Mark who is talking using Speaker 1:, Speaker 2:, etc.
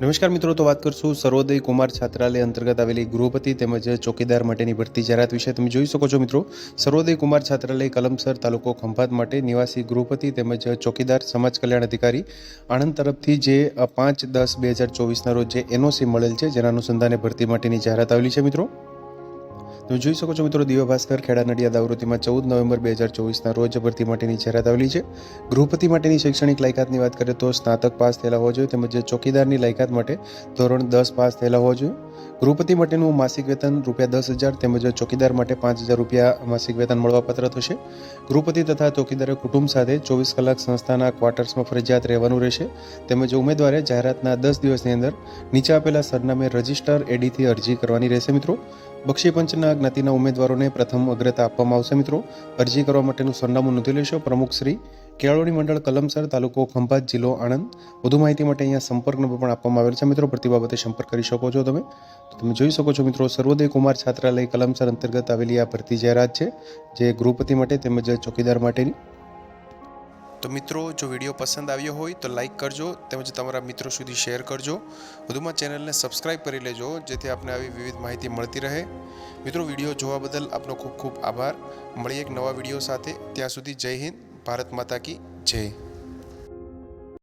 Speaker 1: નમસ્કાર મિત્રો, તો વાત કરશું સર્વોદય કુમાર છાત્રાલય અંતર્ગત આવેલી ગૃહપતિ તેમજ ચોકીદાર માટેની ભરતી જાહેરાત વિશે. તમે જોઈ શકો છો મિત્રો સર્વોદય કુમાર છાત્રાલય કલમસર તાલુકો ખંભાત માટે નિવાસી ગૃહપતિ તેમજ ચોકીદાર સમાજ કલ્યાણ અધિકારી આણંદ તરફથી જે પાંચ દસ બે હજાર ચોવીસના રોજ જે એનઓસી મળેલ છે, જેના અનુસંધાને ભરતી માટેની જાહેરાત આવેલી છે મિત્રો. તમે જોઈ શકો છો મિત્રો દિવ્ય ભાસ્કર ખેડા નડિયાદ આવૃત્તિમાં ચૌદ નવેમ્બર બે હજાર ચોવીસના રોજ ભરતી માટેની જાહેરાત આવેલી છે. ગૃહપતિ માટેની શૈક્ષણિક લાયકાતની વાત કરીએ તો સ્નાતક પાસ થયેલા હોવા જોઈએ તેમજ ચોકીદારની લાયકાત માટે ધોરણ દસ પાસ થયેલા હોવા જોઈએ. ગૃહપતિ માટેનું માસિક વેતન રૂપિયા દસ હજાર તેમજ ચોકીદાર માટે પાંચ હજાર રૂપિયા માસિક વેતન મળવાપાત્ર થશે. ગૃહપતિ તથા ચોકીદારે કુટુંબ સાથે ચોવીસ કલાક સંસ્થાના ક્વાર્ટર્સમાં ફરજિયાત રહેવાનું રહેશે. તેમજ ઉમેદવારે જાહેરાતના દસ દિવસની અંદર નીચે આપેલા સરનામે રજિસ્ટર એડીથી અરજી કરવાની રહેશે મિત્રો. બક્ષી પંચના જ્ઞાતિના ઉમેદવારોને પ્રથમ અગ્રતા આપવામાં આવશે મિત્રો. અરજી કરવા માટેનું સરનામું નોંધી લેશો. પ્રમુખ શ્રી કેળવણી મંડળ કલમસર તાલુકો ખંભાત જિલ્લો આણંદ. વધુ માહિતી માટે અહીંયા સંપર્ક નંબર પણ આપવામાં આવેલ છે. મિત્રો, પ્રતિ બાબતે સંપર્ક કરી શકો છો તમે. તો તમે જોઈ શકો છો મિત્રો, સર્વોદય કુમાર છાત્રાલય કલમસર અંતર્ગત આવેલી આ ભરતી જાહેરાત છે, જે ગૃહપતિ માટે તેમજ ચોકીદાર માટેની. તો મિત્રો, જો વીડિયો પસંદ આવ્યો હોય તો લાઈક કરજો, તેમજ તમારા મિત્રો સુધી શેર કરજો. વધુમાં ચેનલને સબસ્ક્રાઇબ કરી લેજો, જેથી આપને આવી વિવિધ માહિતી મળતી રહે. મિત્રો, વીડિયો જોવા બદલ આપનો ખૂબ ખૂબ આભાર. મળીએ એક નવા વીડિયો સાથે. ત્યાં સુધી જય હિન્દ. ભારત માતા કી જય.